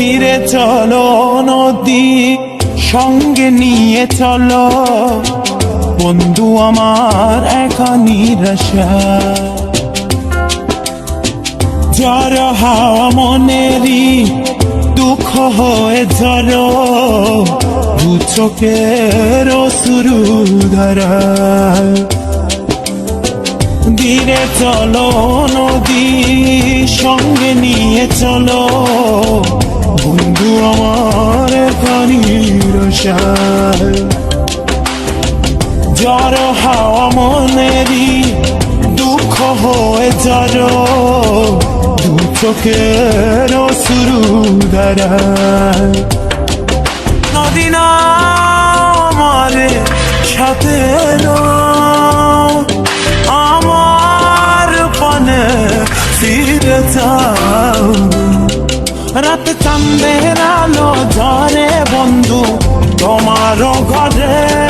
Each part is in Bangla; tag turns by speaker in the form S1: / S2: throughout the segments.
S1: ধীরে চলো নদী সঙ্গে নিয়ে চলো। বন্ধু আমার একা নিরাশা। জ্বর হাওয়া মনেরই দুঃখ হয়ে জ্বর দু চোখের শুরু ধরা। ধীরে চলো নদী সঙ্গে নিয়ে চলো। বন্ধু আমার পানির জ্বর হাওয়া মনেরই দুঃখ হয়ে জ্বর দু চোখের শুরু ধরা নদী না আমার সাথে আমার পানে ফিরে যাও রাত চান্দের আলো ঝরে বন্ধু তোমারও ঘরে।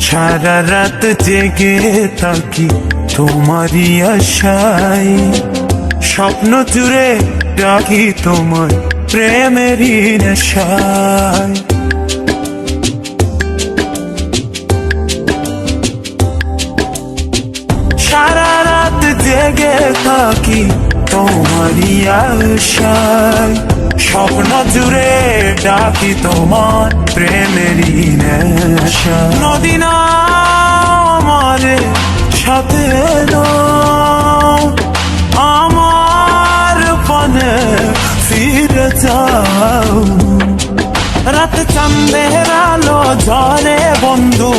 S1: সারা রাত জেগে থাকি তোমারই আশায়। স্বপ্ন জুড়ে ডাকি তোমার প্রেমেরই নেশায়। সারা রাত জেগে থাকি তোমারই আশায়। স্বপ্ন জুড়ে ডাকি তোমার প্রেমেরই নেশা। নদী না আমার সাথে আমার পানে ফিরে যাও। রাত চান্দের আলো ঝরে বন্ধু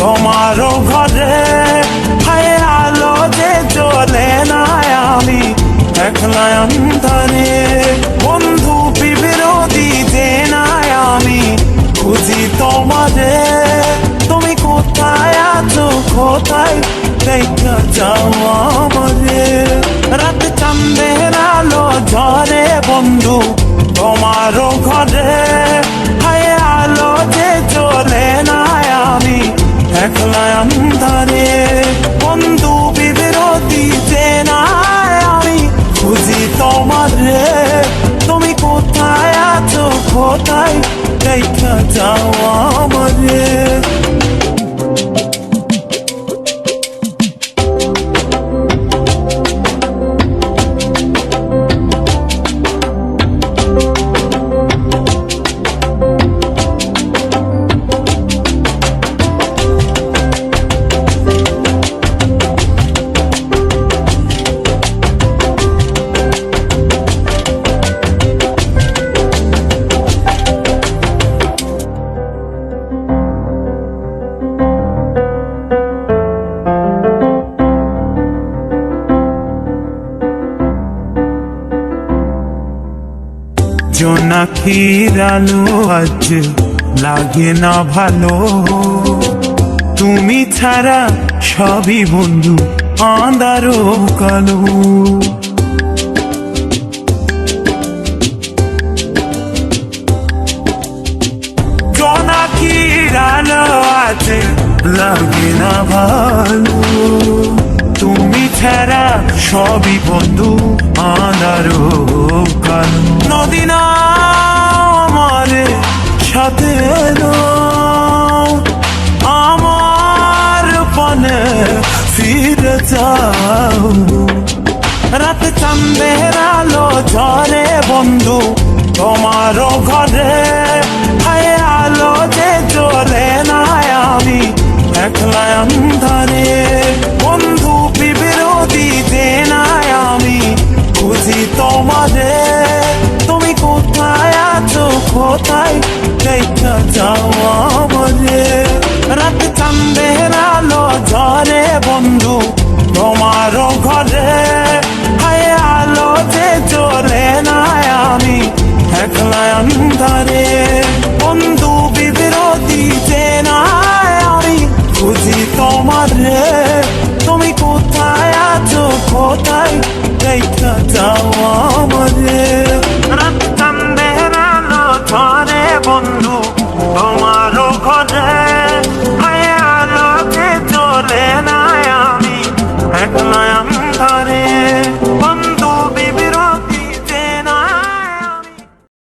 S1: তোমার ঘরে হায় আলো যে চলে না আমি, একলা ধরে জোনাকির আলো আজ লাগে না ভালো। তুমি ছাড়া সবই বন্ধু আন্দারো কালো। লাগে না ভালো। তুমি ছাড়া সবই বন্ধু। তীর যাও। রাত চান্দের আলো ঝরে বন্ধু তোমার ঘরে আলো যে চলে না আমি, একলা অন্ধারে। বন্ধু, বিবিরোধী যে না আমি, বুঝি তোমারে তুমি কোথায় আছো, কোথায় দেখা যাওয়া কোথায় দেখা যাও আমারে রাত কান্দে না ধরে বন্ধু তোমারও ঘরে